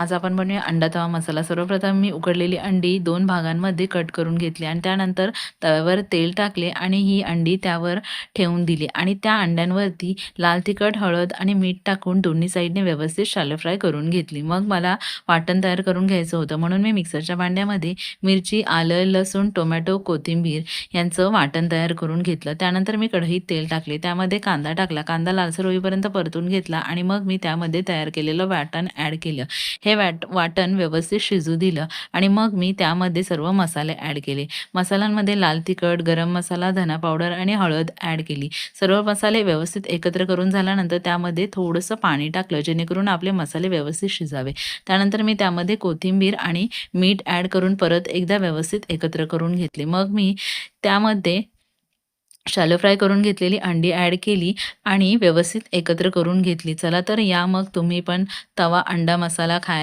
आज आपण बनवूया अंडा तवा मसाला. सर्वप्रथम मी उकडलेली अंडी दोन भागांमध्ये कट करून घेतली आणि त्यानंतर तव्यावर तेल टाकले आणि ही अंडी त्यावर ठेवून दिली आणि त्या अंड्यांवरती लाल तिखट हळद आणि मीठ टाकून दोन्ही साईडने व्यवस्थित शालो फ्राय करून घेतली. मग मला वाटण तयार करून घ्यायचं होतं. म्हणून मी मिक्सरच्या भांड्यामध्ये मिरची आलं लसूण टोमॅटो कोथिंबीर यांचं वाटण तयार करून घेतलं. त्यानंतर मी कढईत तेल टाकले. त्यामध्ये कांदा टाकला. कांदा लालसर होईपर्यंत परतून घेतला आणि मग मी त्यामध्ये तयार केलेलं वाटण ॲड केलं. हे वाट वाटण व्यवस्थित शिजू दिलं आणि मग मी त्यामध्ये सर्व मसाले ॲड केले. मसाल्यांमध्ये लाल तिखट गरम मसाला धना पावडर आणि हळद ॲड केली. सर्व मसाले व्यवस्थित एकत्र करून झाल्यानंतर त्यामध्ये थोडंसं पाणी टाकलं जेणेकरून आपले मसाले व्यवस्थित शिजावे. त्यानंतर मी त्यामध्ये कोथिंबीर आणि मीठ ॲड करून परत एकदा व्यवस्थित एकत्र करून घेतले. मग मी त्यामध्ये शालो फ्राय करून घेतलेली अंडी ॲड केली आणि व्यवस्थित एकत्र करून घेतली. चला तर या मग तुम्ही पण तवा अंडा मसाला खाय